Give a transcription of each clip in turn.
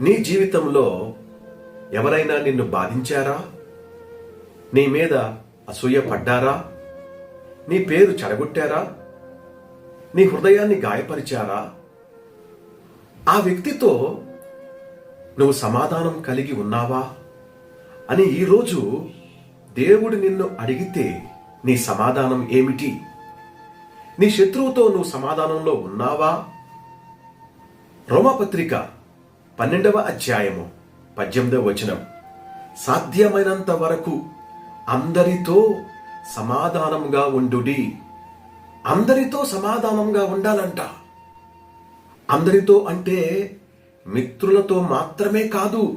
నీ జీవితంలో ఎవరైనా నిన్ను బాధించారా? నీ మీద అసూయ పడ్డారా? నీ పేరు చెడగొట్టారా? నీ హృదయాన్ని గాయపరిచారా? ఆ వ్యక్తితో నువ్వు సమాధానం కలిగి ఉన్నావా? అని ఈరోజు దేవుడు నిన్ను అడిగితే నీ సమాధానం ఏమిటి? నీ శత్రువుతో నువ్వు సమాధానంలో ఉన్నావా? రోమపత్రిక పన్నెండవ అధ్యాయము పద్దెనిమిదవ వచనం. సాధ్యమైనంత వరకు అందరితో సమాధానంగా ఉండుడి. అందరితో సమాధానంగా ఉండాలంట. అందరితో అంటే మిత్రులతో మాత్రమే కాదు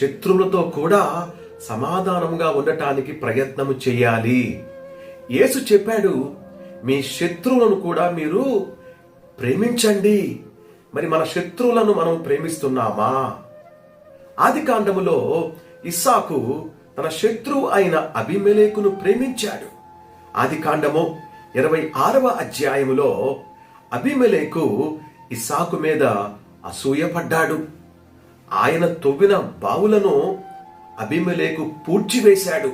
శత్రువులతో కూడా సమాధానంగా ఉండటానికి ప్రయత్నము చేయాలి. యేసు చెప్పాడు మీ శత్రువులను కూడా మీరు ప్రేమించండి. మరి మన శత్రువులను మనం ప్రేమిస్తున్నామా? ఆది కాండములో ఇస్సాకు తన శత్రువు అయిన అభిమెలేకును ప్రేమించాడు. ఆది కాండము ఇరవై ఆరవ అధ్యాయములో అభిమెలేకు ఇస్సాకు మీద అసూయపడ్డాడు. ఆయన తవ్విన బావులను అభిమెలేకు పూడ్చివేశాడు.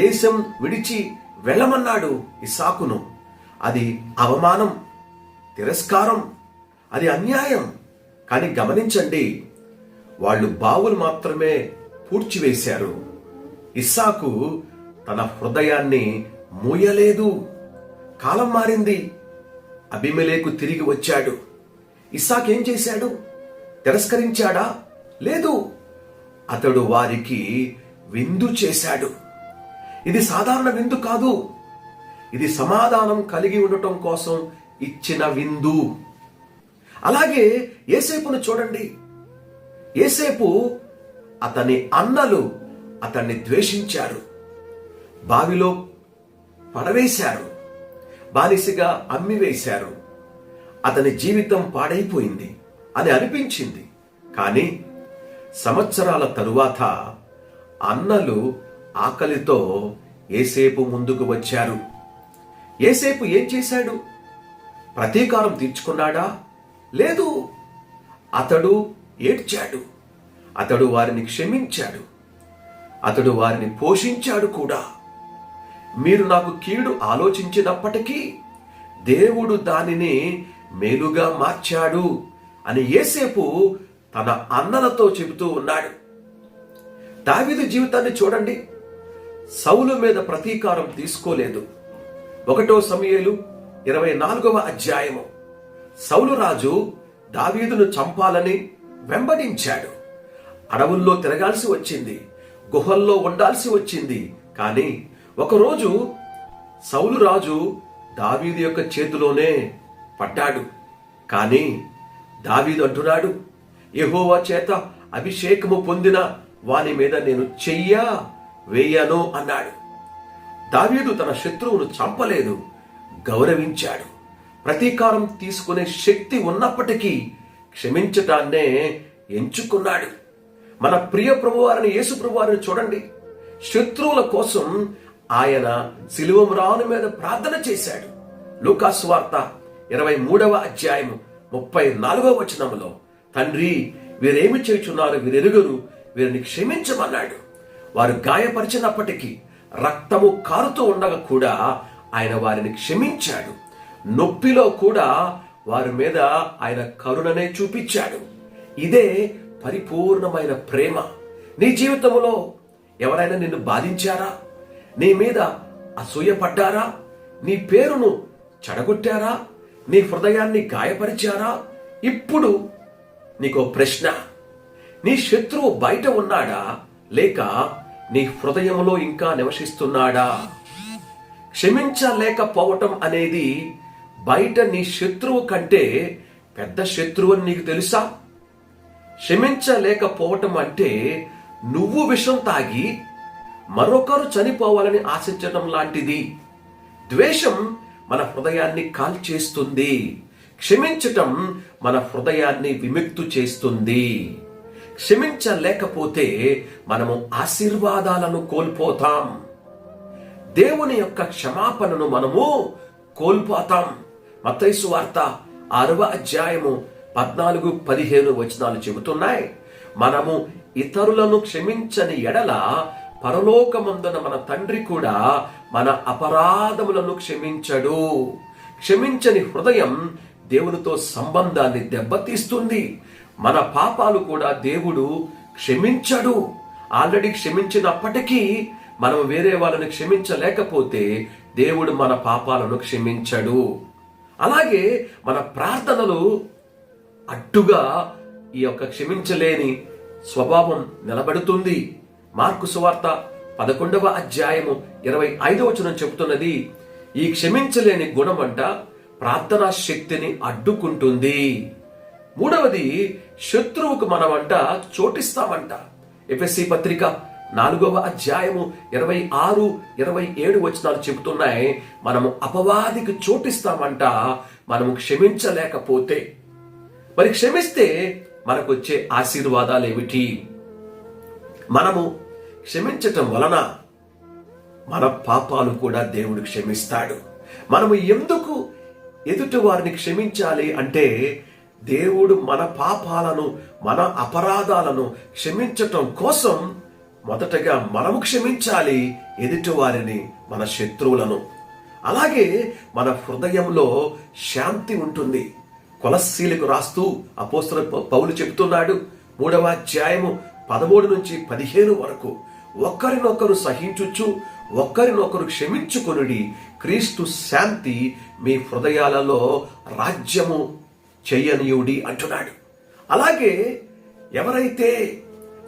దేశం విడిచి వెళ్ళమన్నాడు ఇసాకును అది అవమానం తిరస్కారం అది అన్యాయం. కానీ గమనించండి వాళ్ళు బావులు మాత్రమే పూడ్చివేశారు. ఇస్సాకు తన హృదయాన్ని మూయలేదు. కాలం మారింది. అభిమలేకు తిరిగి వచ్చాడు. ఇస్సాక్ ఏం చేశాడు? తిరస్కరించాడా? లేదు. అతడు వారికి విందు చేశాడు. ఇది సాధారణ విందు కాదు. ఇది సమాధానం కలిగి ఉండటం కోసం ఇచ్చిన విందు. అలాగే ఏసేపును చూడండి. ఏసేపు అతని అన్నలు అతన్ని ద్వేషించారు బావిలో పడవేశారు. బానిసగా అమ్మివేశారు. అతని జీవితం పాడైపోయింది అని అనిపించింది. కానీ సంవత్సరాల తరువాత అన్నలు ఆకలితో ఏసేపు ముందుకు వచ్చారు. ఏసేపు ఏం చేశాడు? ప్రతీకారం తీర్చుకున్నాడా? లేదు. అతడు ఏడ్చాడు. అతడు వారిని క్షమించాడు. అతడు వారిని పోషించాడు కూడా. మీరు నాకు కీడు ఆలోచించినప్పటికీ దేవుడు దానిని మేలుగా మార్చాడు అని ఏసేపు తన అన్నలతో చెబుతూ ఉన్నాడు. దావీదు జీవితాన్ని చూడండి. సౌలు మీద ప్రతీకారం తీసుకోలేదు. ఒకటో సమయలు ఇరవై నాలుగవ అధ్యాయము. సౌలు రాజు దావీదును చంపాలని వెంబడించాడు. అడవుల్లో తిరగాల్సి వచ్చింది గుహల్లో ఉండాల్సి వచ్చింది. కానీ ఒకరోజు సౌలు రాజు దావీదు యొక్క చేతిలోనే పడ్డాడు. కానీ దావీదు అంటున్నాడు యహోవా చేత అభిషేకము పొందిన వాని మీద నేను చెయ్యా వేయను అన్నాడు. దావీదు తన శత్రువును చంపలేదు గౌరవించాడు. ప్రతీకారం తీసుకునే శక్తి ఉన్నప్పటికీ క్షమించటాన్నే ఎంచుకున్నాడు. మన ప్రియ ప్రభువారిని యేసు ప్రభువారిని చూడండి. శత్రువుల కోసం ఆయన శిలువమురాను మీద ప్రార్థన చేశాడు. లూకాస్ వార్త ఇరవై మూడవ అధ్యాయము ముప్పై నాలుగవ వచనములో తండ్రి వీరేమి చేయుచున్నారు? వీరెరుగురు వీరిని క్షమించమన్నాడు. వారు గాయపరిచినప్పటికీ రక్తము కారుతూ ఉండగా కూడా ఆయన వారిని క్షమించాడు. నొప్పిలో కూడా వారి మీద ఆయన కరుణనే చూపించాడు. ఇదే పరిపూర్ణమైన ప్రేమ. నీ జీవితంలో ఎవరైనా నిన్ను బాధించారా? నీ మీద అసూయపడ్డారా? నీ పేరును చెడగొట్టారా? నీ హృదయాన్ని గాయపరిచారా? ఇప్పుడు నీకో ప్రశ్న. నీ శత్రువు బయట ఉన్నాడా? లేక నీ హృదయంలో ఇంకా నివసిస్తున్నాడా? క్షమించలేకపోవటం అనేది బయట నీ శత్రువు కంటే పెద్ద శత్రువు అని నీకు తెలుసా? క్షమించలేకపోవటం అంటే నువ్వు విషం తాగి మరొకరు చనిపోవాలని ఆశించటం లాంటిది. ద్వేషం మన హృదయాన్ని కాల్చేస్తుంది. క్షమించటం మన హృదయాన్ని విముక్తు చేస్తుంది. క్షమించలేకపోతే మనము ఆశీర్వాదాలను కోల్పోతాం. దేవుని యొక్క క్షమాపణను మనము కోల్పోతాం. మత్తైసు వార్త ఆరవ అధ్యాయము పద్నాలుగు పదిహేను వచనాలు చెబుతున్నాయి. మనము ఇతరులను క్షమించని ఎడల పరలోకమందున మన తండ్రి కూడా మన అపరాధములను క్షమించడు. క్షమించని హృదయం దేవునితో సంబంధాన్ని దెబ్బతీస్తుంది. మన పాపాలు కూడా దేవుడు క్షమించడు. ఆల్రెడీ క్షమించినప్పటికీ మనం వేరే వాళ్ళని క్షమించలేకపోతే దేవుడు మన పాపాలను క్షమించడు. అలాగే మన ప్రార్థనలు అడ్డుగా ఈ యొక్క క్షమించలేని స్వభావం నిలబడుతుంది. మార్కు సువార్త పదకొండవ అధ్యాయము ఇరవై ఐదవ వచనం చెబుతున్నది ఈ క్షమించలేని గుణం అంట ప్రార్థనా శక్తిని అడ్డుకుంటుంది. మూడవది శత్రువుకు మనమంట చోటిస్తామంట. ఎఫ్ఎస్సి పత్రిక నాలుగవ అధ్యాయము ఇరవై ఆరు ఇరవై ఏడు వచనాలు చెబుతున్నాయి. మనము అపవాదికి చోటిస్తామంట మనము క్షమించలేకపోతే. మరి క్షమిస్తే మనకు వచ్చే ఆశీర్వాదాలు ఏమిటి? మనము క్షమించటం వలన మన పాపాలు కూడా దేవుడు క్షమిస్తాడు. మనము ఎందుకు ఎదుటి వారిని క్షమించాలి అంటే దేవుడు మన పాపాలను మన అపరాధాలను క్షమించటం కోసం మొదటగా మనము క్షమించాలి ఎదుటి వారిని మన శత్రువులను. అలాగే మన హృదయంలో శాంతి ఉంటుంది. కొలస్సీలకు రాస్తూ అపోస్తల పౌలు చెబుతున్నాడు. మూడవ అధ్యాయము పదమూడు నుంచి పదిహేను వరకు. ఒక్కరినొకరు సహించుచు ఒక్కరినొకరు క్షమించుకొనుడి. క్రీస్తు శాంతి మీ హృదయాలలో రాజ్యము చెయ్యనీయుడి అంటున్నాడు. అలాగే ఎవరైతే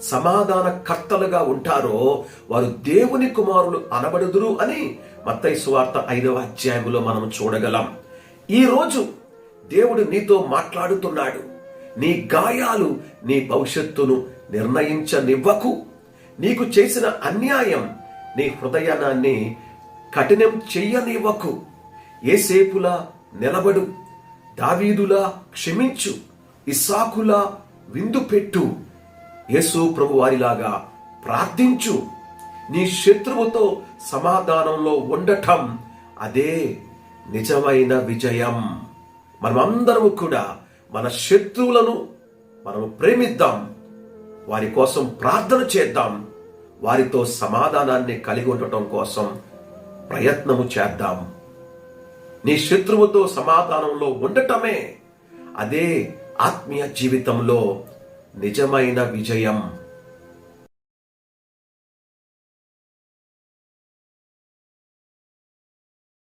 సమాధాన కర్తలుగా ఉంటారో వారు దేవుని కుమారులు అనబడుదురు అని మత్తయి సువార్త ఐదవ అధ్యాయములో మనం చూడగలం. ఈ రోజు దేవుడు నీతో మాట్లాడుతున్నాడు. నీ గాయాలు నీ భవిష్యత్తును నిర్ణయించనివ్వకు. నీకు చేసిన అన్యాయం నీ హృదయాన్ని కఠినం చెయ్యనివ్వకు ఏసేపులా నిలబడు దావీదులా క్షమించు ఇస్సాకులా విందు పెట్టు. యేసు ప్రభు వారిలాగా ప్రార్థించు. నీ శత్రువుతో సమాధానంలో ఉండటం అదే నిజమైన విజయం. మనమందరము కూడా మన శత్రువులను మనము ప్రేమిద్దాం. వారి కోసం ప్రార్థన చేద్దాం. వారితో సమాధానాన్ని కలిగి ఉండటం కోసం ప్రయత్నము చేద్దాం. నీ శత్రువుతో సమాధానంలో ఉండటమే అదే ఆత్మీయ జీవితంలో నిజమైన విజయం